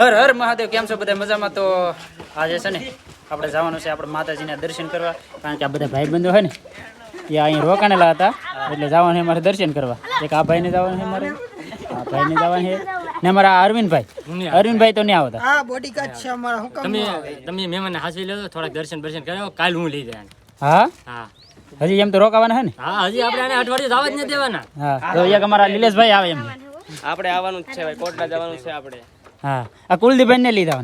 હર હર મહાદેવ કેમ છો બધા? મજામાં? તો આજે છે ને આપણે જવાનું છે આપણે માતાજીના દર્શન કરવા. કારણ કે આ બધા ભાઈબંધો હોય ને એ અહીં રોકાણેલા હતા. એટલે જવાનું છે મારે દર્શન કરવા. એક આ ભાઈને જવાનું છે મારે આ ભાઈને જવાનું છે. ને અમારા અરવિંદભાઈ. અરવિંદભાઈ તો નહીં આવતા. હા બોડી કાર્ડ છે અમારા. હુકમ તમે તમે મહેમાનને હાંસવી લેજો થોડાક દર્શન દર્શન કર્યો કાલ હું લઈ જાય હા? હા. હજી એમ તો રોકાવાના છે ને? હા હજી આપણે આને અઠવાડિયું જવા જ નથી દેવાના. હા તો એક અમારા નિલેશભાઈ આવે એમ. આપણે આવવાનું જ છે ભાઈ કોટડા જવાનું છે આપણે. હા. આ કુલદીપભાઈ ને લીધા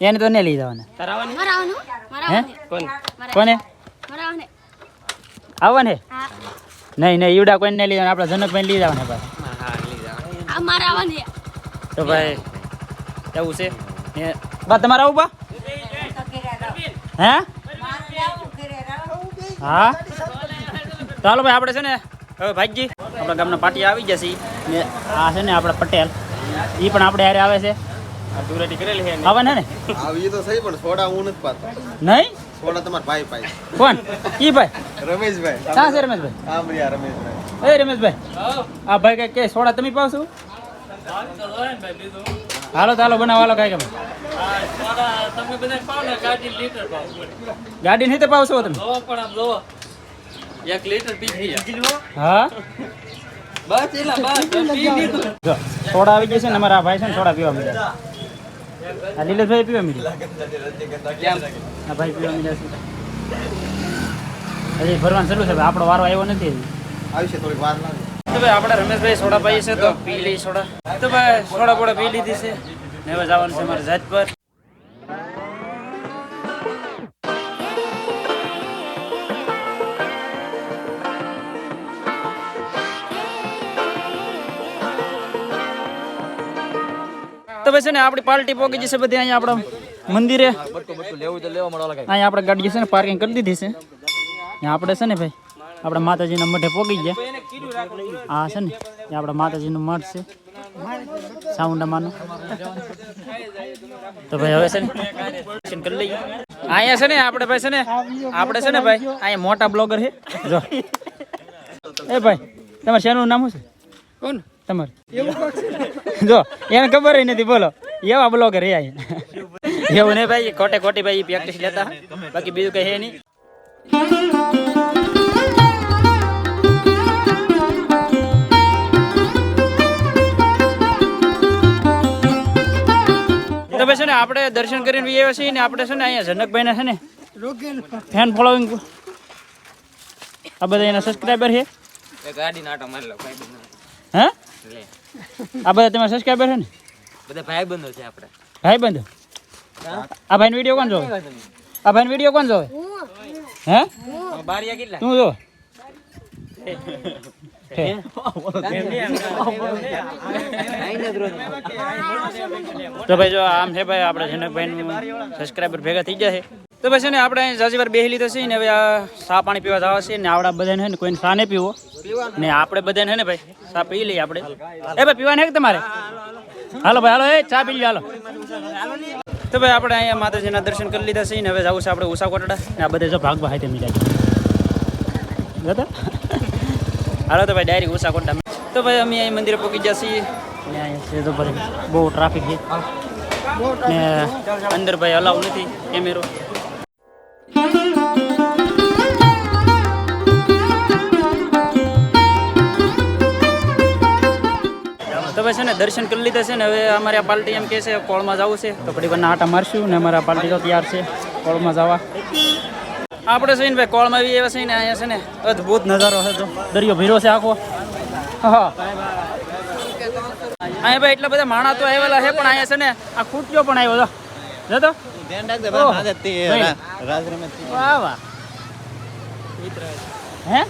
એને તો નહીં લીધા હે? કોને? મરાવને. આવવાને? નહીં નહીં ઈવડા કોઈને નહીં લીધા આપણા જનકભાઈ લીધા ને ભાઈ. તો ભાઈ એવું છે? બા તમારે આવું બા? હે? હા? ચાલો ભાઈ આપણે છે ને હવે ભાઈજી આપણા ગામના પાટી આવી ગયા છે ને આ છે ને આપણા પટેલ. એ પણ આપણે હારે આવે છે આ ધૂળેટી કરેલી છે આવવાને ને આવી તો સહી પણ સોડા હું નથી પાતો નહીં સોડા તમારા ભાઈ પાય કોણ ઈ ભાઈ રમેશભાઈ ક્યાં છે રમેશભાઈ આમ રહ્યા રમેશભાઈ એ રમેશભાઈ આ ભાઈ કઈ કે સોડા તમે પાવશો હાલો તો હાલો બનાવો હાલો કાંઈ ગમે તમે બધા પાવ ને ગાડી લીટર પાવ ગાડી નહીં તો પાવશો તમે લો પણ આમ લો એક લીટર પી હા બસ એલા બસ પી લીધું. જો સોડા આવી જશે ને અમારા ભાઈ છે ને સોડા પીવા મળ્યા આ લીલેશભાઈ પીવા મળ્યા આ ભાઈ પીવા મળ્યા છે. હજી ભરવાનું ચાલુ છે આપણો વારો આવ્યો નથી હજી. આવી છે થોડીક વાર લાગે. તો ભાઈ આપણે રમેશભાઈ સોડા પાઈ છે તો પી લઈ સોડા. તો ભાઈ સોડા બોડા પી લીધી છે. ને હવે જવાનું છે અમારે જાત પર તો ભાઈ છે ને આપણી પાર્ટી પોગી જશે બધી અહીંયા આપણા મંદિરે. અહીંયા આપણે ગાડી છે ને પાર્કિંગ કરી દીધી છે. ને આપણે છે ને ભાઈ આપણા માતાજીના મઠે પોગી ગયા. આ છે ને એ આપણા માતાજીનું મઠ છે. સાઉન્ડામાનું તો ભાઈ હવે છે ને દર્શન કરી લઈએ. અહીંયા છે ને આપણે ભાઈ છે ને આપણે છે ને ભાઈ અહીંયા મોટા બ્લોગર છે. જો. એ ભાઈ તમારે શેનું નામ શું છે? કોણ? તમારે. જો એને ખબર ય નથી બોલો. એવા બ્લોગર હે અહીંયા એવું નહીં ભાઈ ખોટે ખોટી ભાઈ પ્રેક્ટિસ લેતા. બાકી બીજું કઈ હે નહીં. તો ભાઈ છે ને આપણે દર્શન કરીને બી આવ્યા છીએ ને આપણે છે ને અહીંયા જનકભાઈ છે ને ફેન ફોલોઈંગ આ બધા એના સબસ્ક્રાઈબર છે. ગાડી નાટો મારી લો હા? આ બધા તમારા સબસ્ક્રાઈબર છે ને? બધા ભાઈબંધો છે આપણે. ભાઈ બંધ આ ભાઈનો વીડિયો કોણ જોવે? આ ભાઈનો વીડિયો કોણ જોવે? હે? બારિયા કેટલા? તું જો તો ભાઈ જો આમ છે ભાઈ આપણે જનકભાઈ સબસ્ક્રાઈબર ભેગા થઈ ગયા છે. તો છે ને આપણે અહીં જાજી વાર બેહી લીધા છે ને હવે આ સા પાણી પીવા જવા છે ને આવડા બધાને ને કોઈને સાને પીવો. ને આપણે બધાને છે ને ભાઈ સા પી લઈએ આપણે. એ ભાઈ પીવાને કે તમારે? હાલો ભાઈ, હાલો, એ ચા પી લ્યો, હાલો. તો ભાઈ આપણે અહીંયા માતાજીના દર્શન કરી લીધા છે ને હવે જવું છે આપણે ઉષા કોટડા ને આ બધે જો ભાગ ભાઈ તેમ જાય. હાલો તો ભાઈ ડાયરેક્ટ ઉષા કોટડા તો ભાઈ અમે અહીં મંદિરે પહોંચી ગયા છીએ. બહુ ટ્રાફિક છે. ને અંદર ભાઈ અલાવ નથી. કેમેરો. ભાઈ છે ને દર્શન કરી લીધા છે ને હવે અમારે આ પાર્ટી એમ કહે છે કોળમાં જવું છે. તો ઘડી વારના આટા મારશું ને અમારા પાર્ટી તો તૈયાર છે કોળમાં જવા. આપણે છે ને ભાઈ કોળમાં આવી એવા છે ને અહીંયા છે ને અદ્ભુત નજારો છે તો દરિયો ભીરો છે આખો. હા અહીંયા ભાઈ એટલા બધા માણા તો આવેલા છે પણ અહીંયા છે ને આ ખૂટ્યો પણ આવ્યો જો. જો તો. ઓહ, ભાઈ. વાહ વાહ. હે?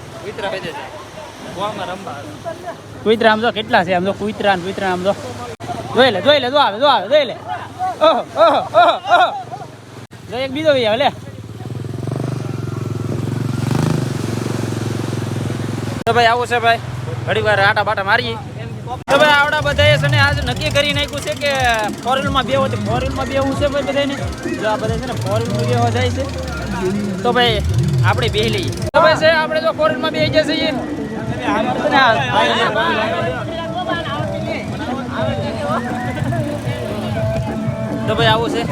કુતરા આમ જો કેટલા છે? આમ જો કુતરા કુતરા આમ જો. જોઈ લે જોઈ લે, જો આવે જો આવે, જોઈ લે. ઓહો ઓહો એક બીજો ભાઈ આવે, લે. તો ભાઈ, આવું છે ભાઈ. ઘડી વાર આટા બાટા મારીએ. તો ભાઈ, આવડા બધાએ છે ને આજ નક્કી કરી નાખ્યું છે કે ફોર વ્હીલમાં બેવો છે. ફોર વ્હીલમાં બે છે ભાઈ બધાને. જો આ બધા છે ને ફોર વ્હીલમાં બેવા જાય છે. તો ભાઈ આપણે બે લઈએ તો છે? આપણે જો ફોર વ્હીલમાં બે જઈએ છીએ તો ભાઈ આવું છે?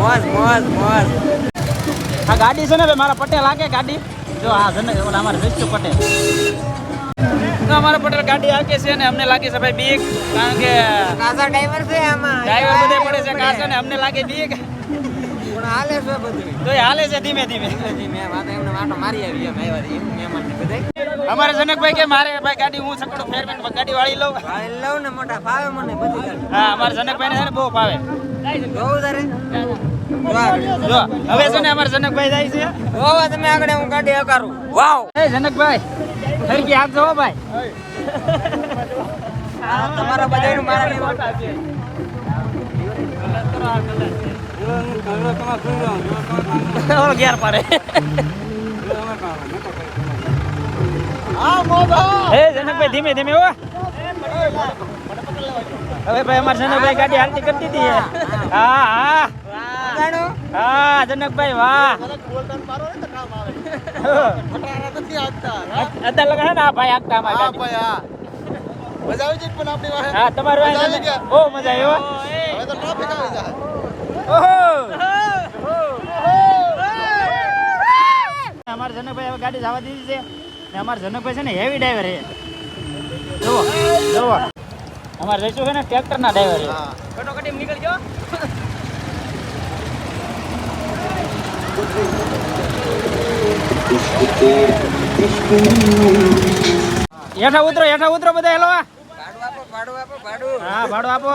મોજ મોજ મોજ. આ ગાડી છે ને ભાઈ મારા પટેલ લાગે ગાડી. જો આ જન ઓલા અમારે જઈશું પટેલ. તો અમારા પટેલ ગાડી આગે છે ને અમને લાગે છે ભાઈ બીક કારણ કે કાસા ડ્રાઈવર છે આમાં. ડ્રાઈવર બધે પડે છે છે ને અમને લાગે બીક. હાલે છે બધું તો હાલે છે ધીમે ધીમે. ધીમે વાત એમને વાટો મારી આવી એમ આવ્યા. મહેમાન ને બધાય. અમારે જનકભાઈ કે મારે ભાઈ ગાડી હું સકડો ફેરવેન ગાડી વાળી લઉં. વાળી લઉં ને મોટા ફાવે મને બધી ગાડી. હા અમારે જનકભાઈ ને છે ને બહુ ભાવે બહુ તારે જો હવે છે ને અમારે જનકભાઈ જાય છે. જોવો તમે આગળ હું ગાડી હકારું. વાવ. એ જનકભાઈ ફરકી હાથ જોવો ભાઈ. તમારા બધાયનું મારા લેવા. ઓલો ઘેર પાડે. એ જનકભાઈ ધીમે ધીમે હો. હવે ભાઈ અમારે જનકભાઈ ગાડી હાલતી કરતી હતી હા હા. હા જનકભાઈ વાહ. અત્યારે લગા ને આ ભાઈ આગતા અમારી મજા આવી જાય પણ આપણી હા તમારું મજા આવ્યો હવે તો ટ્રાફિક આવી જાય ઓહો અમારે જનકભાઈ હવે ગાડી જવા દીધી છે ને અમારા જનકભાઈ છે ને હેવી ડ્રાઈવર છે. જુઓ જુઓ. અમારે જઈશું છે ને ટ્રેક્ટરના ડ્રાઈવર છે હા. કટોકટી નીકળી ગયો હેઠા ઉતરો હેઠા ઉતરો બધા હેલો. ભાડું આપો ભાડું આપો ભાડું. હા ભાડું આપો.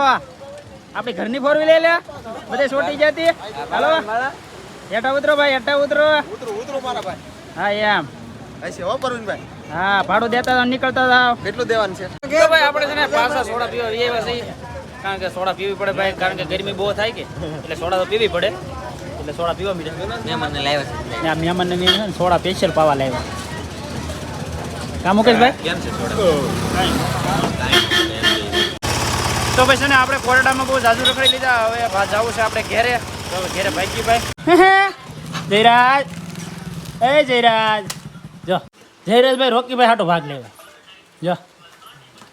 આપણી ઘરની ફોર વ્હીલ લે. બધે છોટી જતી. હાલો. હેઠા ઉતરો ભાઈ હેઠા ઉતરો. ઉતરો ઉતરું મારા ભાઈ. હા એમ. હશે હો પરવીનભાઈ. હા ભાડું દેતા હતા નીકળતા હતા કેટલું દેવાનું છે? તો ભાઈ આપણે છે ને પાછા સોડા પીવા છીએ કારણ કે સોડા પીવી પડે ભાઈ કારણ કે ગરમી બહુ થાય કે. એટલે સોડા તો પીવી પડે. એટલે સોડા પીવા મીડ્યા મહેમાન ને લાવ્યા છે. આ મહેમાનને ને સોડા સ્પેશિયલ પાવા લાવ્યા. કા મુકેશભાઈ? કેમ છે તો ભાઈ છે ને આપણે કોરડામાં બહુ જાજુ રખડી લીધા. હવે જવું છે આપણે ઘેરે. તો ઘેરે ભાઈ ભાઈ. જયરાજ. એ જયરાજ. જો. જયરાજભાઈ રોકીભાઈ હાટો ભાગ લેવા. જો.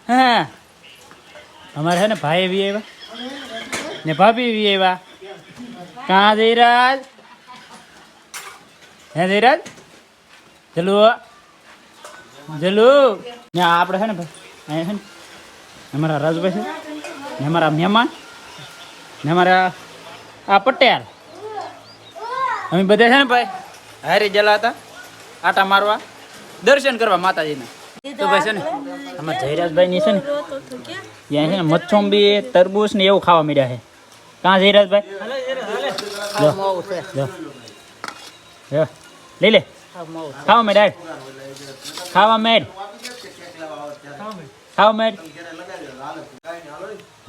હા અમારે છે ને ભાઈ બી આવ્યા ને ભાભી બી આવ્યા કાં જયરાજ? હે જયરાજ? ચલો જલુ ને આપણે છે ને ભાઈ અહીંયા છે ને અમારા રાજભાઈ છે ને અમારા મહેમાન, ને અમારા આ પટેલ. અમે બધા છે ને ભાઈ, હારે જલા હતા, આટા મારવા. દર્શન કરવા માતાજીના. તો ભાઈ છે ને અમારા જયરાજભાઈની છે ને, ત્યાં છે ને મચ્છોંબી તરબૂચ ને એવું ખાવા મળ્યા છે. કાં જયરાજભાઈ? લઈ લે. ખાવા મેડ ડાડ ખાવા મેડ ખાવા મેડ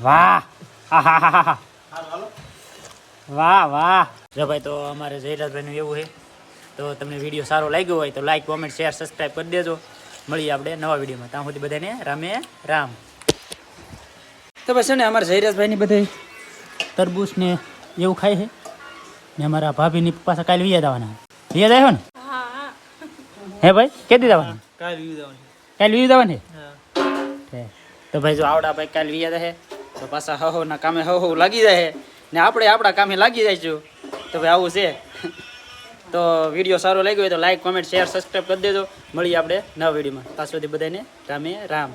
વાહ. વાહ વાહ. જો ભાઈ તો અમારે જયરાજભાઈનું એવું છે. તો તમને વીડિયો સારો લાગ્યો હોય તો લાઈક કોમેન્ટ શેર સબસ્ક્રાઈબ કરી દેજો. મળીએ આપણે નવા વિડીયોમાં. ત્યાં સુધી બધાને રામે રામ. તો બસ છે ને અમારા જયરાજભાઈની બધે તરબૂચ ને એવું ખાય છે. ને અમારા ભાભીની પાસે કાલે વિયા દાવાના વિયા જાય ને? હે. ભાઈ કે દાવાના કાલે વી દાવાની છે. તો ભાઈ જો આવડા ભાઈ કાલે વિયા દે તો પાછા હહો ના કામે હહો લાગી જાય ને આપણે આપણા કામે લાગી જઈશું તો ભાઈ આવું છે. તો વીડિયો સારો લાગ્યો હોય તો લાઈક કોમેન્ટ શેર સબસ્ક્રાઈબ કરી દેજો. મળીએ આપણે નવા વિડીયોમાં. ત્યાં સુધી બધાને રામે રામ.